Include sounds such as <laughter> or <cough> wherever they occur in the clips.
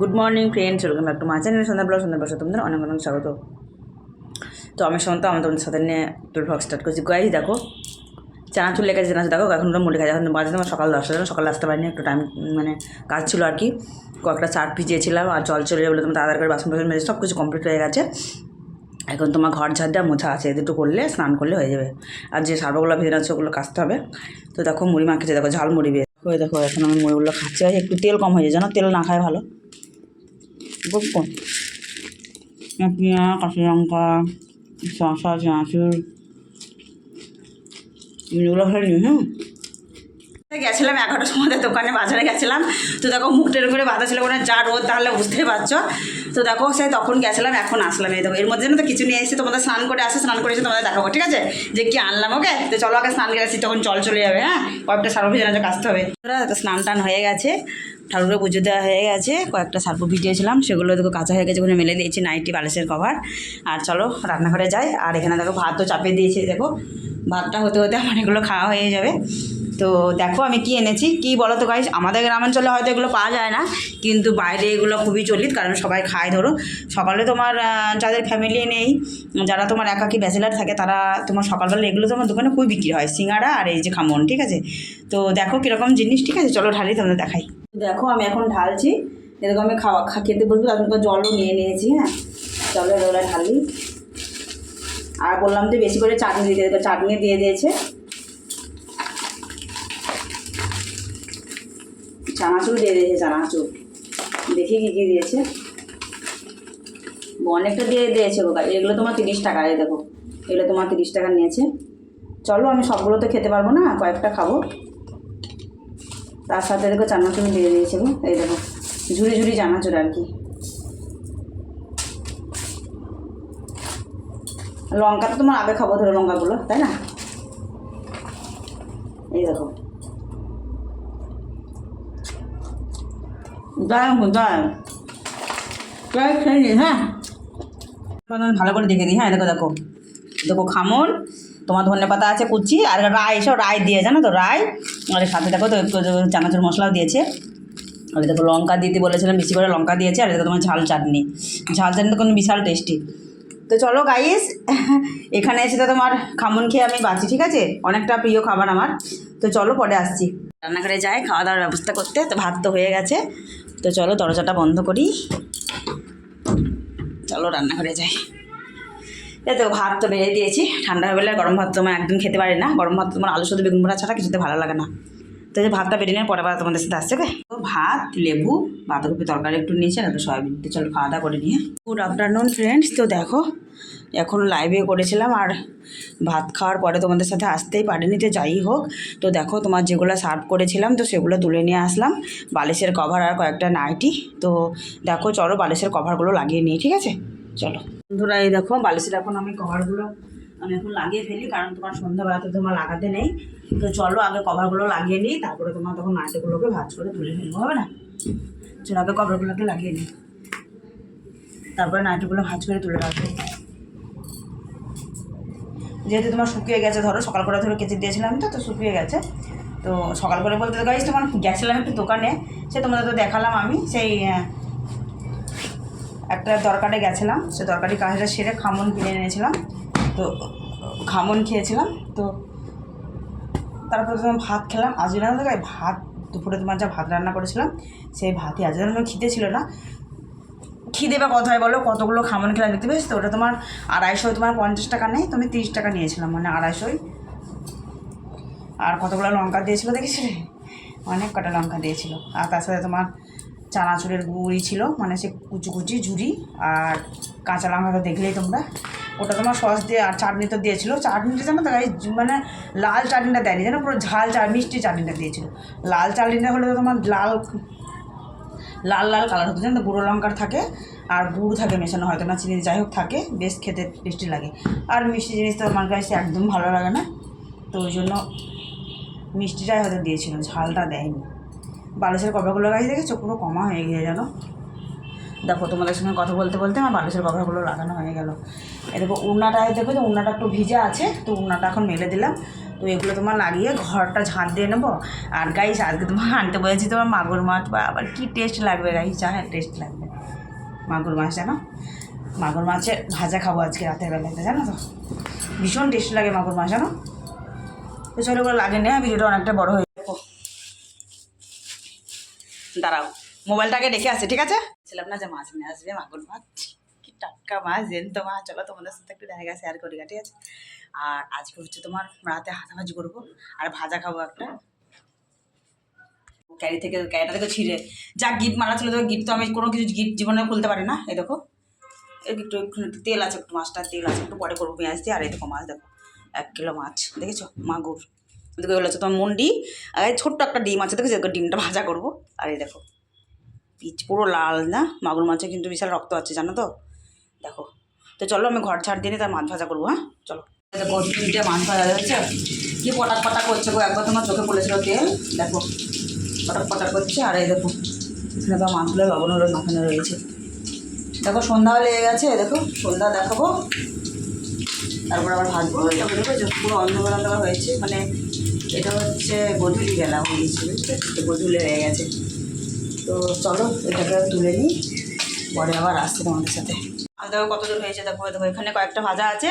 Good morning friends welcome back to my Sandhya blog Sandhya blog, তোমাদের অনেক অনেক স্বাগত। তো আমি সন্ত আমার তোমাদের সাথে নিয়ে একটু ভ্লগ স্টার্ট করছি। গাইজ দেখো চানাচুর লেগে চানাচুর দেখো, এখন মুড়ি খাই এখন বাজে আমার সকাল দশটা জন্য সকালে আসতে পারিনি একটু টাইম মানে কাজ ছিল আর কি। কয়েকটা চাট ভিজিয়েছিলাম আর জল চলে বলে তোমার আধার কার্ড বাসন বাসন মেজে সব কিছু কমপ্লিট হয়ে গেছে। এখন তোমার ঘর ঝাড় দেওয়া, মোছা আছে দুটো করলে স্নান করলে হয়ে যাবে। আর যে সার্বগুলো ভেজে আছে, ওগুলো কাচতে হবে। তো দেখো, মুড়ি মাখিয়েছে, দেখো, ঝাল মুড়ি ওই দেখো, এখন আমি মুড়িগুলো খাচ্ছি। একটু তেল কম হয়ে যায়, জানো? তেল না খায় ভালো। কাঁচা লঙ্কা হুম গেছিলাম এগারোটার সময় দোকানে বাজারে গেছিলাম তো দেখো মুখটের উপরে বাধা ছিল ওখানে যা রোদ তাহলে বুঝতেই পারছ তো দেখো সে তখন গেছিলাম এখন আসলাম এই দেখো এর মধ্যে তো কিছু নিয়ে এসে তোমাদের স্নান করে আসে স্নান করে এসে তোমাদের দেখাবো ঠিক আছে? যে কি আনলাম ওকে তো চলো, আগে স্নান করে আসি তখন জল চলে যাবে হ্যাঁ? কয়েকটা সার্ফ ভিজানো কাচতে হবে। স্নান টান হয়ে গেছে। ঠাকুরের পুজো দেওয়া হয়ে গেছে। কয়েকটা সার্ফ ভিজিয়েছিলাম, সেগুলো দেখো কাঁচা হয়ে গেছে ওখানে মেলে দিয়েছি নাইটি বালিশের কভার। আর চলো, রান্নাঘরে যাই। আর এখানে দেখো ভাতও চাপিয়ে দিয়েছি, দেখো। ভাতটা হতে হতে আমার এগুলো খাওয়া হয়ে যাবে। তো দেখো আমি কি এনেছি। কি বলো তো গাইস আমাদের গ্রামাঞ্চলে হয়তো এগুলো পাওয়া যায় না, কিন্তু বাইরে এগুলো খুবই চলিত কারণ সবাই খায়। ধরো, সকালে তোমার যাদের ফ্যামিলি নেই, যারা তোমার একাকি ব্যাচেলার থাকে, তারা তোমার সকালবেলা এগুলো তোমার দোকানে খুবই বিক্রি হয়। সিঙ্গাড়া আর এই যে খামন, ঠিক আছে? তো দেখো কীরকম জিনিস, ঠিক আছে? চলো ঢালি, তোমাদের দেখাই। দেখো আমি এখন ঢালছি এরকম আমি খাওয়া খা, খেতে বসবো, তার জলও নিয়ে নিয়েছি হ্যাঁ? চলো এবার ঢালি। আর বললাম যে বেশি করে চাটনি দিয়ে দেবে চাটনি দিয়ে দিয়েছে। চানাচুর দিয়ে দিয়েছে, চানাচুর। দেখি কী কী দিয়েছে। অনেকটা দিয়ে দিয়েছে গো। এগুলো তোমার তিরিশ টাকা দেখো। এগুলো তোমার তিরিশ টাকা নিয়েছে। চলো আমি সবগুলো তো খেতে পারব না, কয়েকটা খাব। তার সাথে দেখো চানাচুর দিয়ে দিয়েছে এই দেখো, ঝুড়ি ঝুড়ি চানাচুর আর কি। লঙ্কা তো তোমার আগে খাব ধরো লঙ্কাগুলো, তাই না? এই দেখো। হ্যাঁ। ভালো করে দেখে দিই হ্যাঁ দেখো দেখো। দেখো, খামন, তোমার ধনে পাতা আছে, কুচি, আর রায় সব রায় দিয়ে, জানো তো রায় আর এর সাথে দেখো তো চানাচুর মশলাও দিয়েছে। আর দেখো লঙ্কা দিতে বলেছিলাম, বেশি করে লঙ্কা দিয়েছে, আর দেখো তোমার ঝাল চাটনি। ঝাল চাটনি তো কোনো বিশাল টেস্টি তো চলো গাইস <laughs> এখানে এসে তো তোমার খামন খেয়ে আমি বাঁচি, ঠিক আছে? অনেকটা প্রিয় খাবার আমার। তো চলো পরে আসছি। রান্নাঘরে যাই খাওয়া দাওয়ার ব্যবস্থা করতে, তো ভাত তো হয়ে গেছে। তো চলো দরজাটা বন্ধ করি। চলো রান্নাঘরে যাই। এই তো ভাত তো বেড়ে দিয়েছি। ঠান্ডা হয়ে গেলে গরম ভাত তোমার একদিন খেতে পারি না। গরম ভাত তোমার আলু শুধু বেগুন পোড়া ছাড়া কিছুতে ভালো লাগে না। তো যে ভাতটা বেরিয়ে নিয়ে পরে বার তোমাদের সাথে আসছে? তো ভাত, লেবু, বাঁধাকপি তরকারি একটু নিয়েছে তো সয়াবিন তো চলো খাওয়া দাওয়া করে নিয়ে। গুড আফটারনুন ফ্রেন্ডস তো দেখো, এখন লাইভে করেছিলাম, আর ভাত খাওয়ার পরে তোমাদের সাথে আসতেই পারিনি তো যাই হোক। তো দেখো, তোমার যেগুলো সার্ভ করেছিলাম, তো সেগুলো তুলে নিয়ে আসলাম। বালিশের কভার আর কয়েকটা নাইটি। তো দেখো, চলো বালিশের কভারগুলো লাগিয়ে নিই, ঠিক আছে? চলো। বন্ধুরা, এই দেখো, বালিশের এখন আমি কভারগুলো আমি এখন লাগিয়ে ফেলি, কারণ তোমার সন্ধ্যাবেলাতে তোমার লাগাতে নেই। তো চলো, আগে কভারগুলো লাগিয়ে নিই, তারপরে তোমার তখন নাইটিগুলোকে ভাজ করে তুলে ফেলব, হবে না? চলো, আগে কভারগুলোকে লাগিয়ে নিই। তারপরে নাইটিগুলো ভাজ করে তুলে রাখব। যেহেতু তোমার শুকিয়ে গেছে, ধরো, সকাল করে ধরো কেচে দিয়েছিলাম তো তো শুকিয়ে গেছে। তো সকাল করে বলতে গাইজ তোমার গেছিলাম একটু দোকানে, সে তোমাদের তো দেখালাম আমি, সেই একটা দরকারে গেছিলাম, সে দরকারি কাজটা সেরে খামন কিনে এনেছিলাম। তো খামন খেয়েছিলাম, তো তারপরে তোমার ভাত খেলাম। আজ রান্না গায়ে ভাত দুপুরে তোমার যা ভাত রান্না করেছিলাম, সেই ভাতই। আজ রান্না খিদে ছিল না। খিদে বা কথায় বলো, কতগুলো খামন খেলাম দেখতে পেয়েছি? তো ওটা তোমার আড়াইশো তোমার পঞ্চাশ টাকা নেই তুমি তিরিশ টাকা নিয়েছিলাম মানে আড়াইশোই আর কতগুলো লঙ্কা দিয়েছিল দেখেছিলে অনেক কটা লঙ্কা দিয়েছিল। আর তার সাথে তোমার চানাচুরের গুঁড়ি ছিল মানে সে কুচি কুচি ঝুড়ি আর কাঁচা লঙ্কা তো দেখলেই তোমরা। ওটা তোমার সস দিয়ে আর চাটনি তো দিয়েছিল। চাটনিটা জানো তো মানে লাল চাটনিটা দেয়নি যেন পুরো ঝাল চা, মিষ্টি চাটনিটা দিয়েছিল। লাল চাটনিটা হলে তো তোমার লাল লাল লাল কালার হতো, জানো গুঁড়ো লঙ্কার থাকে আর গুড় থাকে মেশানো, হয়তো না চিনি, যাই হোক থাকে, বেশ খেতে টেস্টি লাগে। আর মিষ্টি জিনিস তো আমার কাছে একদম ভালো লাগে না, তো ওই জন্য মিষ্টিটাই হয়তো দিয়েছিল, ঝালটা দেয়নি। বালিশের কপাগুলো গাছ দেখেছ পুরো কমা হয়ে গিয়ে জানো? দেখো, তোমাদের সঙ্গে কথা বলতে বলতে আমার বালিশের কভারগুলো লাগানো হয়ে গেল। এ দেখো উন্নাটায় দেখো যে উন্নাটা একটু ভিজে আছে, তো উন্নাটা এখন মেলে দিলাম। তো এগুলো তোমার লাগিয়ে ঘরটা ঝাঁট দিয়ে নেব। আর গাইস আজকে তোমার আনতে বলেছি তোমার মাগুর মাছ। বা আবার কী টেস্ট লাগবে গাইস হ্যাঁ টেস্ট লাগবে। মাগুর মাছ জানো? মাগুর মাছের ভাজা খাব আজকে রাতের বেলাতে, জানো তো? ভীষণ টেস্ট লাগে মাগুর মাছ, জানো? তো চলো ওগুলো লাগে না ভিডিওটা অনেকটা বড় হয়ে দাঁড়াও, মোবাইলটাকে রেখে আসে, ঠিক আছে? ছিলাম না যে মাছ নিয়ে আসবে, মাগুর মাছ কি টাটকা মাছ, জেন্ত মাছ। চলো তোমাদের সাথে একটু দেখা শেয়ার করি, ঠিক আছে? আর আজকে হচ্ছে তোমার রাতে হাতা ভাজি করব, আর ভাজা খাব একটা। ক্যারি থেকে, ক্যারিটা থেকে ছিঁড়ে। যা গিট মারা ছিল তো গিট তো আমি কোনো কিছু গিট জীবনে খুলতে পারি না, এই দেখো। একটু একটু তেল আছে, একটু মাছটা তেল আছে, একটু পরে করব পেঁয়াজ দিয়ে। আর এই দেখো মাছ, দেখো, এক কিলো মাছ, দেখেছ? মাগুর। এদিকে হলো হচ্ছে তোমার মন্ডি, আর ছোট্ট একটা ডিম আছে, দেখেছ? ডিমটা ভাজা করব। আর এই দেখো, পিচ পুরো লাল না? মাগুর মাছে কিন্তু বিশাল রক্ত আছে, জানো তো? দেখো, তো চলো আমি ঘর ছাড় দিয়ে তার মাছ ভাজা করব হ্যাঁ? চলো। দেখো, তিনটে মাছ ভাজা যাচ্ছে কি পটাক পটাক করছে গো? একবার তোমার চোখে পড়েছিল তেল? দেখো পটাক পটাক করছে, আর এই দেখো তো মাছগুলো লবণ হলো রয়েছে। দেখো সন্ধ্যাও লেগে গেছে, দেখো, সন্ধ্যা দেখাবো। তারপর আবার ভাজবো। এটা দেখো পুরো অন্ধকার অন্ধকার হয়েছে মানে এটা হচ্ছে গধূলি বেলা হয়ে গেছে বুঝতে গধূলি হয়ে গেছে। তো চলো, এটাকে তুলে নিই। পরে আবার আসছে তোমাদের সাথে। আর দেখো কত দূর হয়েছে, দেখো দেখো, এখানে কয়েকটা ভাজা আছে,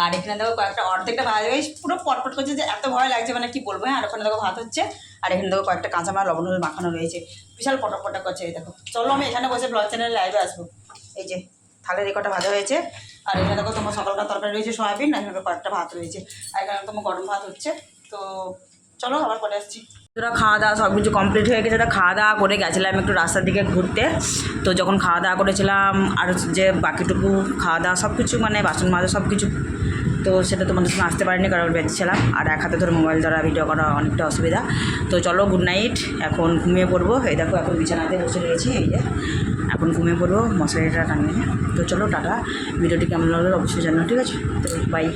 আর এখানে দেখো কয়েকটা অর্ধেকটা ভাজা হয়েছে পুরো পটপট করছে যে এত ভয় লাগছে মানে কি বলব হ্যাঁ? আর ওখানে দেখো ভাত হচ্ছে, আর এখানে দেখো কয়েকটা কাঁচা মাছ লবণ মাখানো রয়েছে। বিশাল পটক করছে, এই দেখো। চলো, আমি এখানে বসে ব্লগ চ্যানেলে লাইভে আসব। এই যে থালের কটা ভাজা হয়েছে। আর এখানে দেখো তোমার সকালকার তরকারি রয়েছে, সয়াবিন, আর এখানে কয়েকটা ভাত রয়েছে। আর এখানে তোমার গরম ভাত হচ্ছে। তো চলো, আবার পরে আসছি। তোরা খাওয়া দাওয়া সব কিছু কমপ্লিট হয়ে গেছে ওরা খাওয়া দাওয়া করে গেছিলাম একটু রাস্তার দিকে ঘুরতে। তো যখন খাওয়া দাওয়া করেছিলাম, আর যে বাকিটুকু খাওয়া দাওয়া সব কিছু মানে বাসন মাজা সব কিছু, তো সেটা তোমাদের সঙ্গে আসতে পারিনি, কারণ বেঁচেছিলাম আর এক হাতে ধরে মোবাইল দ্বারা ভিডিও করা অনেকটা অসুবিধা। তো চলো গুড নাইট এখন ঘুমিয়ে পড়ব। এই দেখো, এখন বিছানাতে বসে রয়েছি, এই যে। এখন ঘুমিয়ে পড়ব, মশারিটা টানিয়ে তো চলো, টাটা। ভিডিওটি কেমন লাগল অবশ্যই জানো ঠিক আছে? তো বাই